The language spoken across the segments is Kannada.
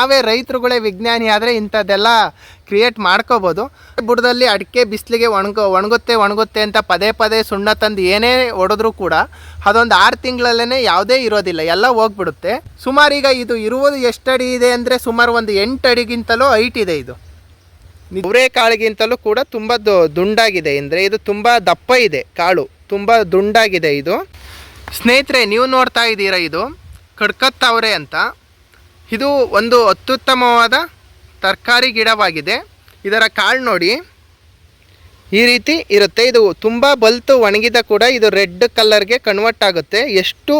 ನಾವೇ ರೈತರುಗಳೇ ವಿಜ್ಞಾನಿ ಆದರೆ ಇಂಥದ್ದೆಲ್ಲ ಕ್ರಿಯೇಟ್ ಮಾಡ್ಕೋಬೋದು. ಬುಡದಲ್ಲಿ ಅಡಿಕೆ ಬಿಸಿಲಿಗೆ ಒಣಗೋ ಒಣಗುತ್ತೆ ಒಣಗುತ್ತೆ ಅಂತ ಪದೇ ಪದೇ ಸುಣ್ಣ ತಂದು ಏನೇ ಒಡೆದ್ರೂ ಕೂಡ ಅದೊಂದು ಆರು ತಿಂಗಳಲ್ಲೇ ಯಾವುದೇ ಇರೋದಿಲ್ಲ ಎಲ್ಲ ಹೋಗ್ಬಿಡುತ್ತೆ. ಸುಮಾರು ಈಗ ಇದು ಇರುವುದು ಎಷ್ಟು ಅಡಿ ಇದೆ ಅಂದರೆ ಸುಮಾರು ಒಂದು ಎಂಟು ಅಡಿಗಿಂತಲೂ ಹೈಟ್ ಇದೆ ಇದು. ಅವರೇ ಕಾಳಿಗಿಂತಲೂ ಕೂಡ ತುಂಬ ದುಂಡಾಗಿದೆ ಅಂದರೆ ಇದು ತುಂಬ ದಪ್ಪ ಇದೆ ಕಾಳು ತುಂಬ ದುಂಡಾಗಿದೆ ಇದು. ಸ್ನೇಹಿತರೆ ನೀವು ನೋಡ್ತಾ ಇದ್ದೀರಾ ಇದು ಕಡ್ಕತ್ತವರೆ ಅಂತ. ಇದು ಒಂದು ಅತ್ಯುತ್ತಮವಾದ ತರಕಾರಿ ಗಿಡವಾಗಿದೆ. ಇದರ ಕಾಳು ನೋಡಿ. ಈ ರೀತಿ ಇರುತ್ತೆ. ಇದು ತುಂಬ ಬಲ್ತು ಒಣಗಿದ ಕೂಡ ಇದು ರೆಡ್ ಕಲರ್ಗೆ ಕನ್ವರ್ಟ್ ಆಗುತ್ತೆ. ಎಷ್ಟು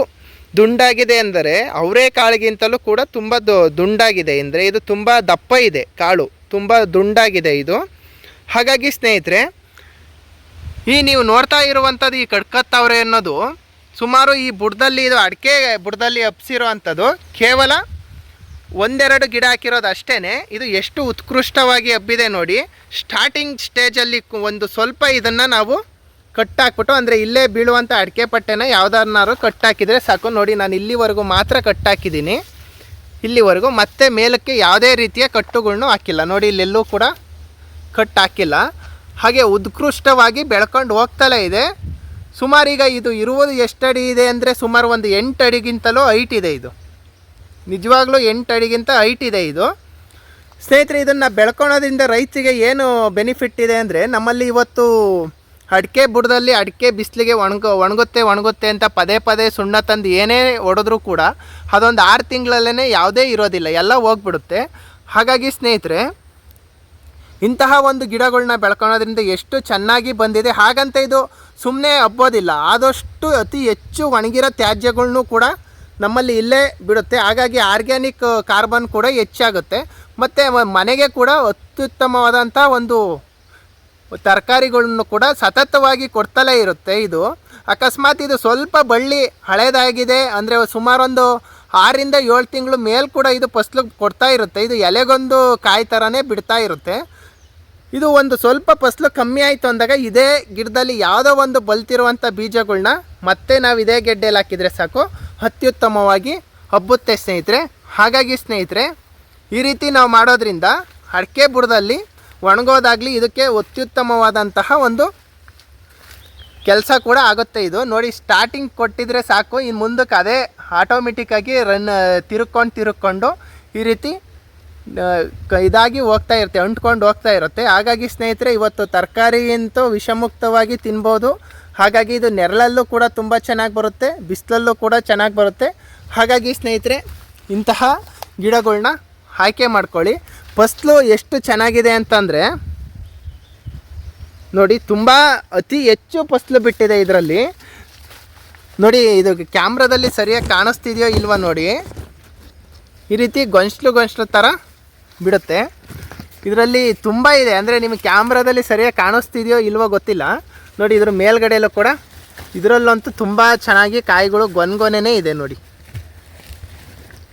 ದುಂಡಾಗಿದೆ ಅಂದರೆ ಅವರೇ ಕಾಳಿಗಿಂತಲೂ ಕೂಡ ತುಂಬ ದುಂಡಾಗಿದೆ ಅಂದರೆ ಇದು ತುಂಬ ದಪ್ಪ ಇದೆ ಕಾಳು. ತುಂಬ ದುಂಡಾಗಿದೆ ಇದು. ಹಾಗಾಗಿ ಸ್ನೇಹಿತರೆ, ಈ ನೀವು ನೋಡ್ತಾ ಇರುವಂಥದ್ದು ಈ ಕಡ್ಕತ್ತವ್ರೆ ಅನ್ನೋದು ಸುಮಾರು ಈ ಬುಡದಲ್ಲಿ ಇದು ಅಡಿಕೆ ಬುಡದಲ್ಲಿ ಹಬ್ಸಿರೋ ಅಂಥದ್ದು ಕೇವಲ ಒಂದೆರಡು ಗಿಡ ಹಾಕಿರೋದು ಅಷ್ಟೇ ಇದು ಎಷ್ಟು ಉತ್ಕೃಷ್ಟವಾಗಿ ಹಬ್ಬಿದೆ ನೋಡಿ. ಸ್ಟಾರ್ಟಿಂಗ್ ಸ್ಟೇಜಲ್ಲಿ ಒಂದು ಸ್ವಲ್ಪ ಇದನ್ನು ನಾವು ಕಟ್ಟಾಕ್ಬಿಟ್ಟು, ಅಂದರೆ ಇಲ್ಲೇ ಬೀಳುವಂಥ ಅಡಿಕೆ ಪಟ್ಟೆನ ಯಾವ್ದಾರನಾರು ಕಟ್ಟಾಕಿದರೆ ಸಾಕು. ನೋಡಿ, ನಾನು ಇಲ್ಲಿವರೆಗೂ ಮಾತ್ರ ಕಟ್ಟಾಕಿದ್ದೀನಿ. ಇಲ್ಲಿವರೆಗೂ ಮತ್ತೆ ಮೇಲಕ್ಕೆ ಯಾವುದೇ ರೀತಿಯ ಕಟ್ಟುಗಳನ್ನು ಹಾಕಿಲ್ಲ. ನೋಡಿ, ಇಲ್ಲೆಲ್ಲೂ ಕೂಡ ಕಟ್ ಹಾಕಿಲ್ಲ ಹಾಗೆ ಉತ್ಕೃಷ್ಟವಾಗಿ ಬೆಳ್ಕೊಂಡು ಹೋಗ್ತಲೇ ಇದೆ. ಸುಮಾರೀಗ ಇದು ಇರುವುದು ಎಷ್ಟು ಅಡಿ ಇದೆ ಅಂದರೆ ಸುಮಾರು ಒಂದು ಎಂಟು ಅಡಿಗಿಂತಲೂ ಹೈಟ್ ಇದೆ ಇದು. ನಿಜವಾಗ್ಲೂ ಎಂಟು ಅಡಿಗಿಂತ ಹೈಟ್ ಇದೆ ಇದು. ಸ್ನೇಹಿತರೆ, ಇದನ್ನು ಬೆಳ್ಕೊಳೋದ್ರಿಂದ ರೈತರಿಗೆ ಏನು ಬೆನಿಫಿಟ್ ಇದೆ ಅಂದರೆ ನಮ್ಮಲ್ಲಿ ಇವತ್ತು ಅಡಿಕೆ ಬುಡದಲ್ಲಿ ಅಡಿಕೆ ಬಿಸಿಲಿಗೆ ಒಣಗೋ, ಒಣಗುತ್ತೆ ಒಣಗುತ್ತೆ ಅಂತ ಪದೇ ಪದೇ ಸುಣ್ಣ ತಂದು ಏನೇ ಹೊಡೆದ್ರೂ ಕೂಡ ಅದೊಂದು ಆರು ತಿಂಗಳಲ್ಲೇ ಯಾವುದೇ ಇರೋದಿಲ್ಲ, ಎಲ್ಲ ಹೋಗ್ಬಿಡುತ್ತೆ. ಹಾಗಾಗಿ ಸ್ನೇಹಿತರೆ, ಇಂತಹ ಒಂದು ಗಿಡಗಳನ್ನ ಬೆಳ್ಕೊಳೋದ್ರಿಂದ ಎಷ್ಟು ಚೆನ್ನಾಗಿ ಬಂದಿದೆ, ಹಾಗಂತ ಇದು ಸುಮ್ಮನೆ ಹಬ್ಬೋದಿಲ್ಲ. ಆದಷ್ಟು ಅತಿ ಹೆಚ್ಚು ಒಣಗಿರೋ ತ್ಯಾಜ್ಯಗಳ್ನೂ ಕೂಡ ನಮ್ಮಲ್ಲಿ ಇಲ್ಲೇ ಬಿಡುತ್ತೆ. ಹಾಗಾಗಿ ಆರ್ಗ್ಯಾನಿಕ್ ಕಾರ್ಬನ್ ಕೂಡ ಹೆಚ್ಚಾಗುತ್ತೆ. ಮತ್ತು ಮನೆಗೆ ಕೂಡ ಅತ್ಯುತ್ತಮವಾದಂಥ ಒಂದು ತರಕಾರಿಗಳನ್ನು ಕೂಡ ಸತತವಾಗಿ ಕೊಡ್ತಲೇ ಇರುತ್ತೆ ಇದು. ಅಕಸ್ಮಾತ್ ಇದು ಸ್ವಲ್ಪ ಬಳ್ಳಿ ಹಳೇದಾಗಿದೆ ಅಂದರೆ ಸುಮಾರೊಂದು ಆರಿಂದ ಏಳು ತಿಂಗಳು ಮೇಲ್ ಕೂಡ ಇದು ಫಸ್ಲು ಕೊಡ್ತಾ ಇರುತ್ತೆ. ಇದು ಎಲೆಗೊಂದು ಕಾಯಿ ಥರನೇ ಬಿಡ್ತಾ ಇರುತ್ತೆ. ಇದು ಒಂದು ಸ್ವಲ್ಪ ಫಸ್ಲು ಕಮ್ಮಿ ಆಯಿತು ಅಂದಾಗ ಇದೇ ಗಿಡದಲ್ಲಿ ಯಾವುದೋ ಒಂದು ಬಲ್ತಿರುವಂಥ ಬೀಜಗಳನ್ನ ಮತ್ತೆ ನಾವು ಇದೇ ಗೆಡ್ಡೆಯಲ್ಲಿ ಹಾಕಿದರೆ ಸಾಕು. ಅತ್ಯುತ್ತಮವಾಗಿ ಹಬ್ಬುತ್ತೆ ಸ್ನೇಹಿತರೆ. ಹಾಗಾಗಿ ಸ್ನೇಹಿತರೆ, ಈ ರೀತಿ ನಾವು ಮಾಡೋದ್ರಿಂದ ಅಡಿಕೆ ಬುಡದಲ್ಲಿ ಒಣಗೋದಾಗಲಿ ಇದಕ್ಕೆ ಅತ್ಯುತ್ತಮವಾದಂತಹ ಒಂದು ಕೆಲಸ ಕೂಡ ಆಗುತ್ತೆ ಇದು. ನೋಡಿ ಸ್ಟಾರ್ಟಿಂಗ್ ಕೊಟ್ಟಿದ್ರೆ ಸಾಕು. ಇನ್ನು ಮುಂದಕ್ಕೆ ಅದೇ ಆಟೋಮೆಟಿಕ್ಕಾಗಿ ರನ್ ತಿರುಕೊಂಡು ತಿರುಕೊಂಡು ಈ ರೀತಿ ಇದಾಗಿ ಹೋಗ್ತಾ ಇರುತ್ತೆ, ಅಂಟ್ಕೊಂಡು ಹೋಗ್ತಾ ಇರುತ್ತೆ. ಹಾಗಾಗಿ ಸ್ನೇಹಿತರೆ, ಇವತ್ತು ತರಕಾರಿಗಿಂತೂ ವಿಷಮುಕ್ತವಾಗಿ ತಿನ್ಬೋದು. ಹಾಗಾಗಿ ಇದು ನೆರಳಲ್ಲೂ ಕೂಡ ತುಂಬ ಚೆನ್ನಾಗಿ ಬರುತ್ತೆ, ಬಿಸಿಲಲ್ಲೂ ಕೂಡ ಚೆನ್ನಾಗಿ ಬರುತ್ತೆ. ಹಾಗಾಗಿ ಸ್ನೇಹಿತರೆ, ಇಂತಹ ಗಿಡಗಳನ್ನ ಆಯ್ಕೆ ಮಾಡ್ಕೊಳ್ಳಿ. ಫಸ್ಲು ಎಷ್ಟು ಚೆನ್ನಾಗಿದೆ ಅಂತಂದರೆ, ನೋಡಿ, ತುಂಬ ಅತಿ ಹೆಚ್ಚು ಫಸ್ಲು ಬಿಟ್ಟಿದೆ ಇದರಲ್ಲಿ. ನೋಡಿ, ಇದು ಕ್ಯಾಮ್ರಾದಲ್ಲಿ ಸರಿಯಾಗಿ ಕಾಣಿಸ್ತಿದೆಯೋ ಇಲ್ವ ನೋಡಿ. ಈ ರೀತಿ ಗೊಂಚಲು ಗೊಂಚಲು ಥರ ಬಿಡುತ್ತೆ. ಇದರಲ್ಲಿ ತುಂಬ ಇದೆ, ಅಂದರೆ ನಿಮಗೆ ಕ್ಯಾಮ್ರಾದಲ್ಲಿ ಸರಿಯಾಗಿ ಕಾಣಿಸ್ತಿದೆಯೋ ಇಲ್ವೋ ಗೊತ್ತಿಲ್ಲ. ನೋಡಿ ಇದ್ರ ಮೇಲ್ಗಡೆಯಲ್ಲೂ ಕೂಡ ಇದರಲ್ಲಂತೂ ತುಂಬ ಚೆನ್ನಾಗಿ ಕಾಯಿಗಳು ಗೊನೆಗೊನೆನೇ ಇದೆ ನೋಡಿ.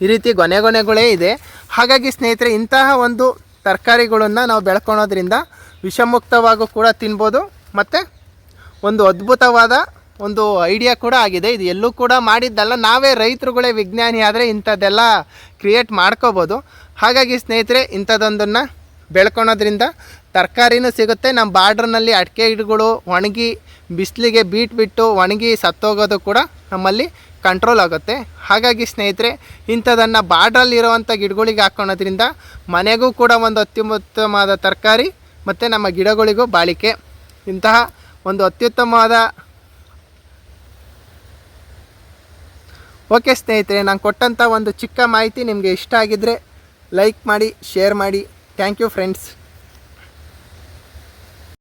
ಈ ರೀತಿ ಗೊನೆಗೊನೆಗಳೇ ಇದೆ. ಹಾಗಾಗಿ ಸ್ನೇಹಿತರೆ, ಇಂತಹ ಒಂದು ತರಕಾರಿಗಳನ್ನು ನಾವು ಬೆಳ್ಕೊಳೋದ್ರಿಂದ ವಿಷಮುಕ್ತವಾಗೂ ಕೂಡ ತಿನ್ಬೋದು ಮತ್ತು ಒಂದು ಅದ್ಭುತವಾದ ಒಂದು ಐಡಿಯಾ ಕೂಡ ಆಗಿದೆ. ಇದು ಎಲ್ಲೂ ಕೂಡ ಮಾಡಿದ್ದಲ್ಲ, ನಾವೇ ರೈತರುಗಳೇ ವಿಜ್ಞಾನಿ ಆದರೆ ಇಂಥದ್ದೆಲ್ಲ ಕ್ರಿಯೇಟ್ ಮಾಡ್ಕೋಬೋದು. ಹಾಗಾಗಿ ಸ್ನೇಹಿತರೆ, ಇಂಥದ್ದೊಂದನ್ನು ಬೆಳ್ಕೊಳೋದ್ರಿಂದ ತರಕಾರಿನೂ ಸಿಗುತ್ತೆ. ನಮ್ಮ ಬಾರ್ಡ್ರ್ನಲ್ಲಿ ಅಡಿಕೆ ಗಿಡಗಳು ಒಣಗಿ ಬಿಸಿಲಿಗೆ ಬೀಟ್ಬಿಟ್ಟು ಒಣಗಿ ಸತ್ತೋಗೋದು ಕೂಡ ನಮ್ಮಲ್ಲಿ ಕಂಟ್ರೋಲ್ ಆಗುತ್ತೆ. ಹಾಗಾಗಿ ಸ್ನೇಹಿತರೆ, ಇಂಥದನ್ನು ಬಾರ್ಡ್ರಲ್ಲಿರುವಂಥ ಗಿಡಗಳಿಗೆ ಹಾಕ್ಕೊಳೋದ್ರಿಂದ ಮನೆಗೂ ಕೂಡ ಒಂದು ಅತ್ಯುತ್ತಮವಾದ ತರಕಾರಿ ಮತ್ತು ನಮ್ಮ ಗಿಡಗಳಿಗೂ ಬಾಳಿಕೆ. ಇಂತಹ ಒಂದು ಅತ್ಯುತ್ತಮವಾದ ಓಕೆ ಸ್ನೇಹಿತರೆ, ನಾನು ಕೊಟ್ಟಂಥ ಒಂದು ಚಿಕ್ಕ ಮಾಹಿತಿ ನಿಮಗೆ ಇಷ್ಟ ಆಗಿದ್ದರೆ ಲೈಕ್ ಮಾಡಿ, ಶೇರ್ ಮಾಡಿ. Thank you friends